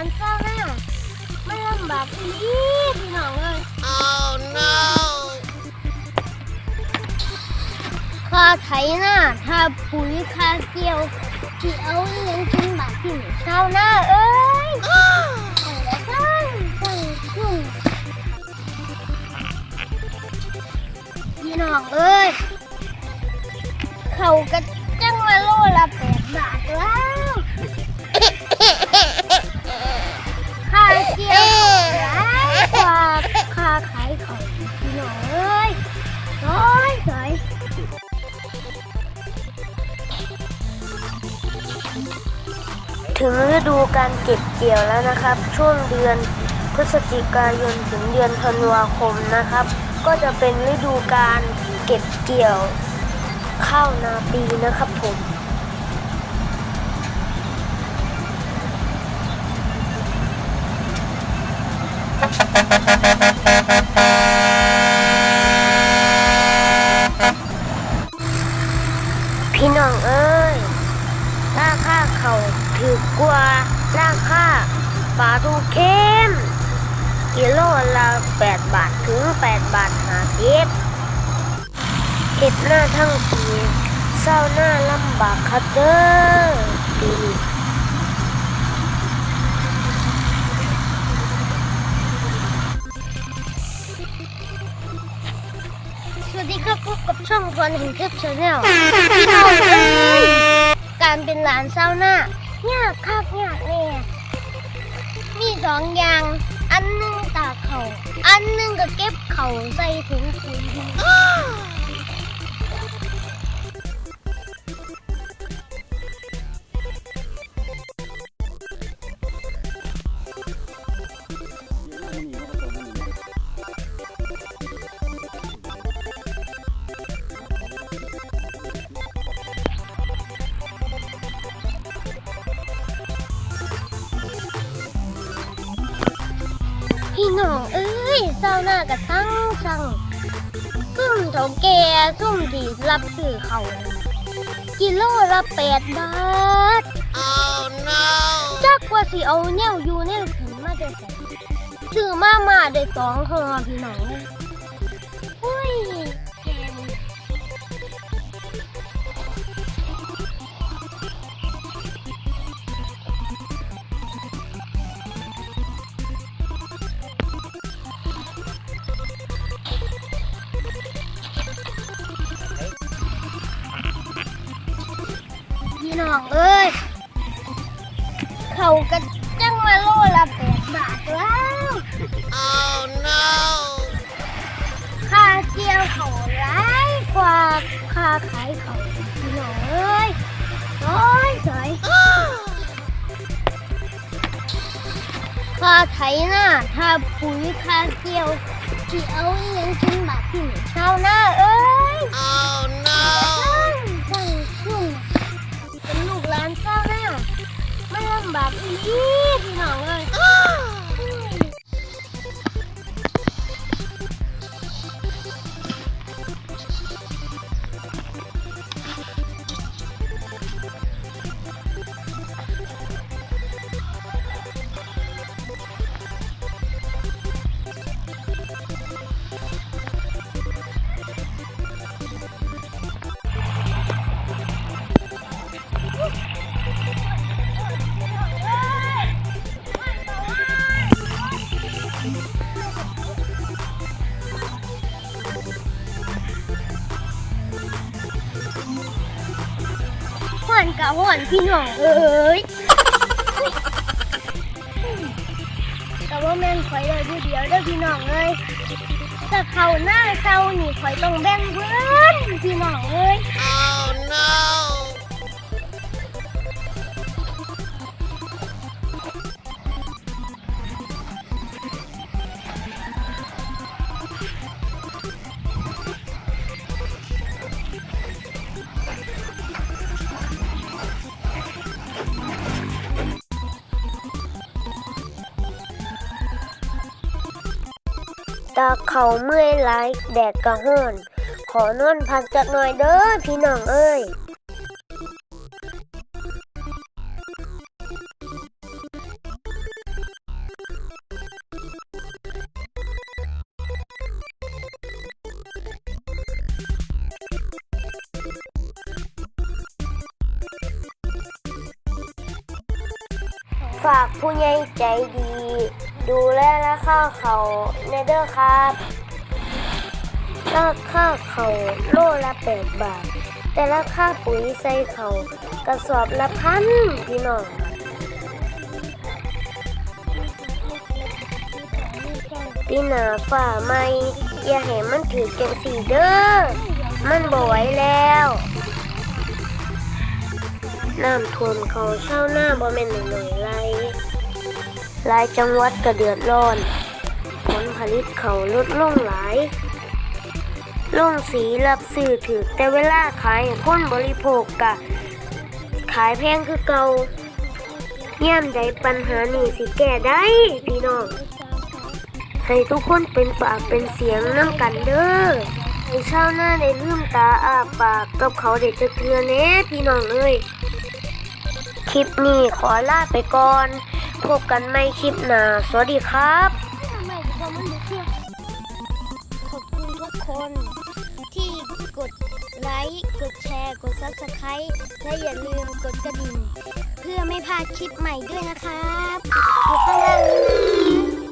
านเศร้าหน้ามันลำบากอีหลีพี่น้องเลย Oh no! ค่าไถหน้าถ้าปุ๋ยค่าเกี่ยวที่เอาเลี้ยงกินบาทที่นี่ชาวนาเอ้ยพี่น้องเอ้ยเขากระจังมาโลละแปดบาทแล้ว เกี่ยวหลายกว่าขายขาพี่น้อยร้อยสอยถึงฤดูการเก็บเกี่ยวแล้วนะครับ ช่วงเดือนพฤศจิกายนถึงเดือนธันวาคมนะครับ ก็จะเป็นฤดูการเก็บเกี่ยวข้าวนาปีนะครับผม พี่น้องเอ้ยราคาเขาถือกว่าราคาปลาทูเข้มกิโลละ8บาทถึง8บาทหาสิบเก็บหน้าทั้งปีเศร้าหน้าลำบากครับเด้อปีนี้ วัสดีครับพบกับช่องวันเห็นคลิปชาแนลที่เราเอ้ยการเป็นหลานเศร้าหน้ายากคับยากแน่มีสองอย่าง อันหนึงตากเขา อันหนึงก็เก็บเขาใส่ถุงปุ๋ย พี่น้องเอ้ยเศร้าหน้ากับทั้งสั่งซุ่มเถาแก่ซุ่มที่รับซื้อเขานั่นกิโลละแปดบาท Oh no! จักว่าสิเอาแนวอยู่แนวกินมาได้ใส่ซื้อมามาได้สองห่อพี่น้อง พี่น้องเอ้ย เขากระจังมาโลละแปดบาทแล้ว Oh no! ค่าเกี่ยวเขาร้ายกว่าค่าขายเขาพี่น้องเอ้ยร้อยสอยค่าไถหน้าถ้าปุ๋ยค่าเกี่ยวที่เอาเลี้ยงกินบาทที่นี่ชาวนาเอ้ย Oh no! ลำบากอีหลีพี่น้องเลย หวานกะหวานพี่น้องเอ้ยแต่ว่าแม่นข่อยเลยผู้เดียวเด้อพี่น้องเอ้ยแต่เขาหน้าเศร้านี่ข่อยต้องแบ่งเพื่อนพี่น้องเอ้ย Oh no! ตาเขาเมื่อยหลายแดดกระห้อน ขอนอนพักจักหน่อยเด้อพี่น้องเอ้ยฝากผู้ใหญ่ใจดี ดูแลราคาเขาเนเดอร์ครับราคาเขาโลละแปดบาท แต่ราคาปุ๋ยใส่เขากระสอบละพันพี่น้องปีหนาฝ่าไม่อย่าให้มันถือแกงสีเด้อมันบ่ไหวแล้วน้ำท่วมเขาเช่าหน้าบ่แม่นหน่อยไร หลายจังหวัดก็เดือดร้อน ผลผลิตเขาลดลงหลายลงสีรับซื้อถือแต่เวลาขายให้คนบริโภคกะ ขายแพงคือเก่าย่มใดปัญหานี้สิแก้ได้พี่น้องให้ทุกคนเป็นปากเป็นเสียงน้ำกันเด้อให้ชาวหน้าได้ลืมตาอาปากกับเขาเด็ดจะเทือแน่พี่น้องเอ้ยคลิปนี้ขอลาไปก่อน พบกันใหม่คลิปหน้า สวัสดีครับขอบคุณทุกคนที่กดไลค์ กดแชร์ กด subscribe และอย่าลืมกดกระดิ่ง เพื่อไม่พลาดคลิปใหม่ด้วยนะครับอยู่ข้างล่างนี้นะ